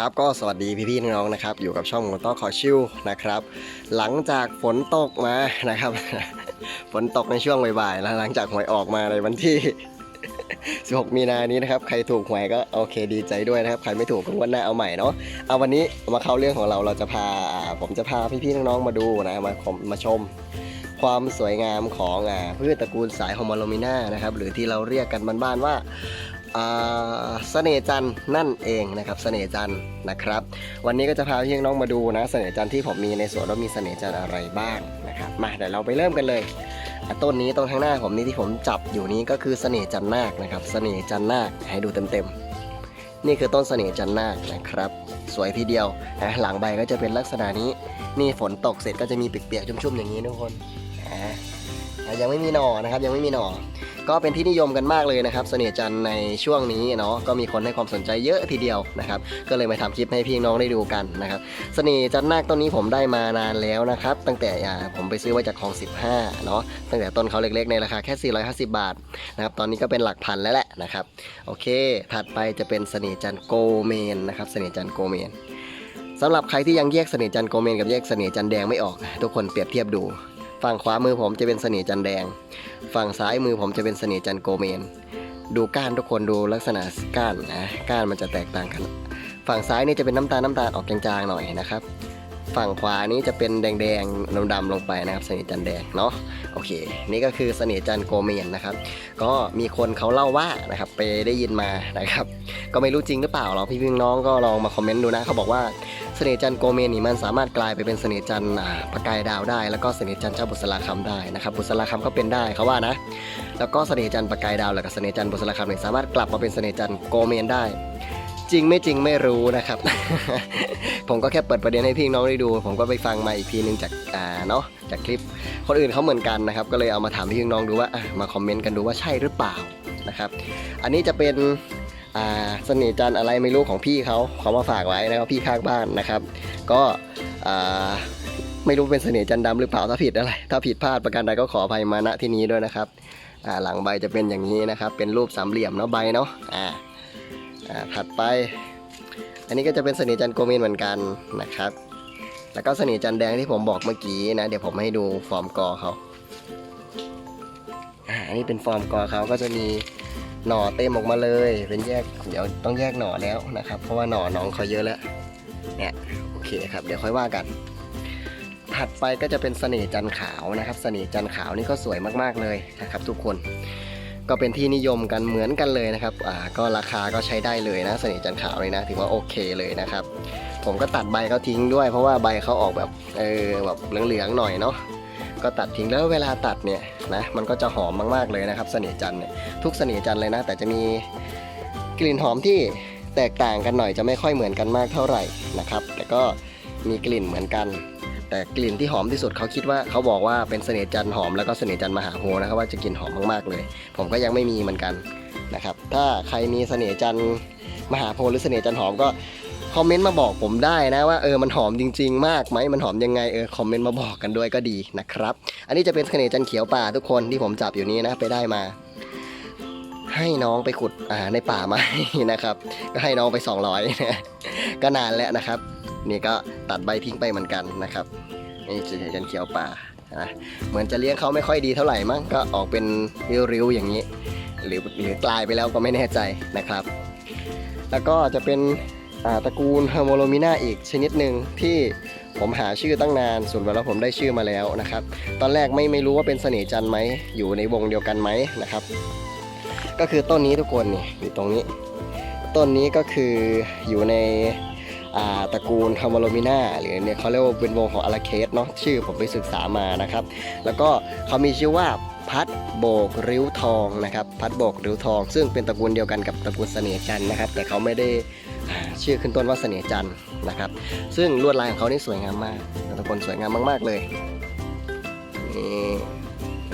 อะครับ ก็สวัสดีพี่ๆน้องๆนะครับ อยู่กับช่องโมโต้ขอชิวนะครับ หลังจากฝนตกมานะครับ ฝนตกในช่วงบ่ายๆแล้วหลังจากหวยออกมาในวันที่ 16 มีนานี้นะครับ ใครถูกหวยก็โอเคดีใจด้วยนะครับ ใครไม่ถูกก็วันหน้าเอาใหม่เนาะเอาวันนี้มาเข้าเรื่องของเราเราจะพาผมจะพาพี่ๆน้องๆมาดูนะมามมาชมความสวยงามของอพืชตระกูลสายฮอมโลมิน่านะครับหรือที่เราเรียกกันบ้านๆว่า เสน่จันนั่นเองนะครับเสน่จันนะครับ วันนี้ก็จะพาพี่น้องมาดูนะเสน่จันที่ผมมีในสวนว่ามีเสน่จันอะไรบ้างนะครับมาเดี๋ยวเราไปเริ่มกันเลยต้นนี้ต้นข้างหน้าผมนี่ที่ผมจับอยู่นี้ก็คือเสน่จันนาคนะครับเสน่จันนาคให้ดูเต็มๆนี่คือต้นเสน่จันนาคนะครับ สวยทีเดียวนะหลังใบก็จะเป็นลักษณะนี้นี่ฝนตกเสร็จก็จะมีเปียกๆชุ่มๆอย่างนี้ทุกคนอะยังไม่มีหน่อนะครับยังไม่มีหน่อ ก็เป็นที่นิยมกันมากเลยนะครับเสน่ห์จันทร์ในช่วงนี้เนาะก็มีคนให้ความสนใจเยอะทีเดียวนะครับก็เลยมาทำคลิปให้พี่น้องได้ดูกันนะครับเสน่ห์จันทร์นาคต้นนี้ผมได้มานานแล้วนะครับตั้งแต่ผมไปซื้อมาจากคลอง15เนาะตั้งแต่ต้นเขาเล็กๆในราคาแค่ 450 บาทนะครับตอนนี้ก็เป็นหลักพันแล้วแหละนะครับโอเค ถัดไปจะเป็นเสน่ห์จันทร์โกเมนนะครับเสน่ห์จันทร์โกเมนสำหรับใครที่ยังแยกเสน่ห์จันโกเมนกับแยกเสน่ห์จันแดงไม่ออก ทุกคนเปรียบเทียบดู ฝั่งขวามือผมจะเป็นเสน่ห์จันแดง ฝั่งซ้ายมือผมจะเป็นเสน่ห์จันโกเมน ดูก้านทุกคนดูลักษณะก้านนะก้านมันจะแตกต่างกัน ฝั่งซ้ายนี่จะเป็นน้ำตาลน้ำตาลออกจางๆหน่อยนะครับ ฝั่งขวานี้จะเป็นแดงๆดำๆลงไปนะครับเสน่ห์จันแดงเนาะโอเค นี่ก็คือเสน่ห์จันโกเมนนะครับ ก็มีคนเขาเล่าว่านะครับไปได้ยินมานะครับ ก็ไม่รู้จริงหรือเปล่าหรอกพี่น้องก็ลองมาคอมเมนต์ดูนะเขาบอกว่าเสน่ห์จันโกเมนนี่มันสามารถกลายไปเป็นเสน่ห์จันประกายดาวได้ แล้วก็เสน่ห์จันเจ้าบุษราคำได้นะครับ บุษราคำก็เป็นได้เขาว่านะ แล้วก็เสน่ห์จันประกายดาวแล้วก็เสน่ห์จันบุษราคำเนี่ยสามารถกลับมาเป็นเสน่ห์จันโกเมนได้ จริงไม่จริงไม่รู้นะครับ ผมก็แค่เปิดประเด็นให้พี่น้องได้ดู ผมก็ไปฟังมาอีกทีนึงจากอ่าเนาะจากคลิปคนอื่นเขาเหมือนกันนะครับ ก็เลยเอามาถามพี่น้องดูว่าอะมาคอมเมนต์กันดูว่าใช่หรือเปล่านะครับ อันนี้จะเป็นอ่าเสน่ห์จันอะไรไม่รู้ของพี่เขาเขามาฝากไว้นะครับพี่ข้างบ้านนะครับ ก็อ่าไม่รู้เป็นเสน่ห์จันดำหรือเปล่าถ้าผิดอะไร ถ้าผิดพลาดประการใดก็ขออภัยมาณที่นี้ด้วยนะครับหลังใบจะเป็นอย่างนี้นะครับ เป็นรูปสามเหลี่ยมเนาะใบเนาะอ่า ถัดไป อันนี้ก็จะเป็นสน่ห์จันโกเมนเหมือนกันนะครับ แล้วก็สน่ห์จันแดงที่ผมบอกเมื่อกี้นะ เดี๋ยวผมให้ดูฟอร์มกอเขาอันนี้เป็นฟอร์มกอเขาก็จะมีหน่อเต็มออกมาเลย เป็นแยก เดี๋ยวต้องแยกหน่อแล้วนะครับ เพราะว่าหน่อน้องเขาเยอะแล้ว เนี่ยโอเคครับ เดี๋ยวค่อยว่ากัน ถัดไปก็จะเป็นสน่ห์จันขาวนะครับสน่ห์จันขาวนี่ก็สวยมากๆเลยนะครับ ทุกคน ก็เป็นที่นิยมกันเหมือนกันเลยนะครับอ่าก็ราคาก็ใช้ได้เลยนะสน่ห์จันขาวเลยนะถือว่าโอเคเลยนะครับ ผมก็ตัดใบเขาทิ้งด้วย เพราะว่าใบเขาออกแบบเออแบบเหลืองๆหน่อยเนาะก็ตัดทิ้งแล้วเวลาตัดเนี่ยนะมันก็จะหอมมากๆเลยนะครับสน่ห์จันเนี่ยทุกสน่ห์จันเลยนะ แต่จะมีกลิ่นหอมที่แตกต่างกันหน่อยจะไม่ค่อยเหมือนกันมากเท่าไหร่นะครับ แต่ก็มีกลิ่นเหมือนกัน แต่กลิ่นที่หอมที่สุดเขาคิดว่าเขาบอกว่าเป็นเสน่ห์จันหอมแล้วก็เสน่ห์จันมหาโพนะครับว่าจะกลิ่นหอมมากๆเลย ผมก็ยังไม่มีเหมือนกันนะครับ ถ้าใครมีเสน่ห์จันมหาโพหรือเสน่ห์จันหอมก็คอมเมนต์มาบอกผมได้นะว่าเออมันหอมจริง ๆ มากไหมมันหอมยังไงเออคอมเมนต์มาบอกกันด้วยก็ดีนะครับ อันนี้จะเป็นเสน่ห์จันเขียวป่าทุกคนที่ผมจับอยู่นี้นะไปได้มา ให้น้องไปขุดอ่าในป่าไม้นะครับ ก็ให้น้องไป 200นะก็นานแล้วนะครับ นี่ก็ ตัดใบทิ้งไปเหมือนกันนะครับนี่เสน่ห์จันเขียวป่านะเหมือนจะเลี้ยงเขาไม่ค่อยดีเท่าไหร่มั้งก็ออกเป็นริ้วๆอย่างนี้ หรือหรือกลายไปแล้วก็ไม่แน่ใจนะครับ แล้วก็จะเป็นตระกูลเฮอร์โมโลมิน่าอีกชนิดหนึ่งที่ผมหาชื่อตั้งนานส่วนแล้วผมได้ชื่อมาแล้วนะครับ ตอนแรกไม่ไม่รู้ว่าเป็นเสน่ห์จันไหมอยู่ในวงเดียวกันไหมนะครับ ก็คือต้นนี้ทุกคนนี่อยู่ตรงนี้ ต้นนี้ก็คืออยู่ใน ตระกูลฮาร์โลมิน่าหรือเนี่ยเขาเรียกว่าเป็นวงของอาราเคสเนาะชื่อผมไปศึกษามานะครับ แล้วก็เขามีชื่อว่าพัดโบกริ้วทองนะครับพัดโบกริ้วทอง ซึ่งเป็นตระกูลเดียวกันกับตระกูลเสน่ห์จันนะครับ แต่เขาไม่ได้ชื่อขึ้นต้นว่าเสน่ห์จันนะครับ ซึ่งลวดลายของเขานี่สวยงามมากตระกูลสวยงามมาก ๆ เลยนี่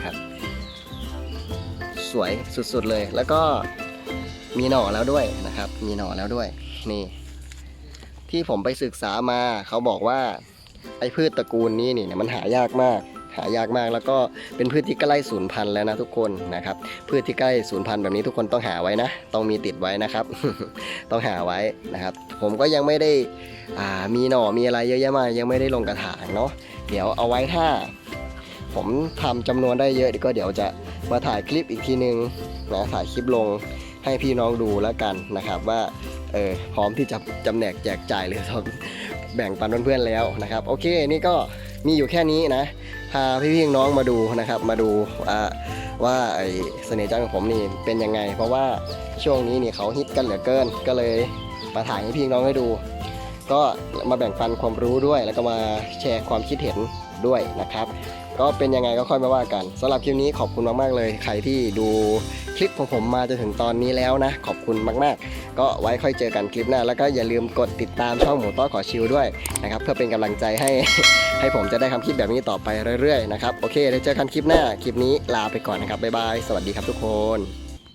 ครับสวยสุดๆเลย แล้วก็มีหน่อแล้วด้วยนะครับ มีหน่อแล้วด้วยนี่ ที่ผมไปศึกษามาเขาบอกว่า ไอ้พืชตระกูลนี้นี่เนี่ยมันหายากมาก หายากมากแล้วก็เป็นพืชที่ใกล้สูญพันธุ์แล้วนะทุกคนนะครับพืชที่ใกล้สูญพันธุ์แบบนี้ทุกคนต้องหาไว้นะต้องมีติดไว้นะครับ ต้องหาไว้นะครับ ผมก็ยังไม่ได้มีหน่อมีอะไรเยอะแยะมากยังไม่ได้ลงกระถางเนาะเดี๋ยวเอาไว้ถ้า ผมทำจำนวนได้เยอะก็เดี๋ยวจะมาถ่ายคลิปอีกทีนึงนะถ่ายคลิปลง ให้พี่น้องดูแล้วกันนะครับว่าเออพร้อมที่จะจำแนกแจกจ่ายหรือแบ่งปันเพื่อนๆแล้วนะครับ โอเคนี่ก็มีอยู่แค่นี้นะพาพี่ๆน้องมาดูนะครับ มาดูว่าไอเสน่ห์จันของผมนี่เป็นยังไง เพราะว่าช่วงนี้นี่เขาฮิตกันเหลือเกิน ก็เลยมาถ่ายให้พี่น้องให้ดู ก็มาแบ่งปันความรู้ด้วยแล้วก็มาแชร์ความคิดเห็น ด้วยนะครับก็เป็นยังไงก็ค่อยมาว่ากันสำหรับคลิปนี้ขอบคุณมากๆเลย ใครที่ดูคลิปของผมมาจนถึงตอนนี้แล้วนะ ขอบคุณมากๆ ก็ไว้ค่อยเจอกันคลิปหน้า แล้วก็อย่าลืมกดติดตามช่องหมูต้อขอชิวด้วยนะครับ เพื่อเป็นกำลังใจให้ให้ผมจะได้ทำคลิปแบบนี้ต่อไปเรื่อยๆนะครับ โอเคเดี๋ยวเจอกันคลิปหน้า คลิปนี้ลาไปก่อนนะครับบ๊ายบายสวัสดีครับทุกคน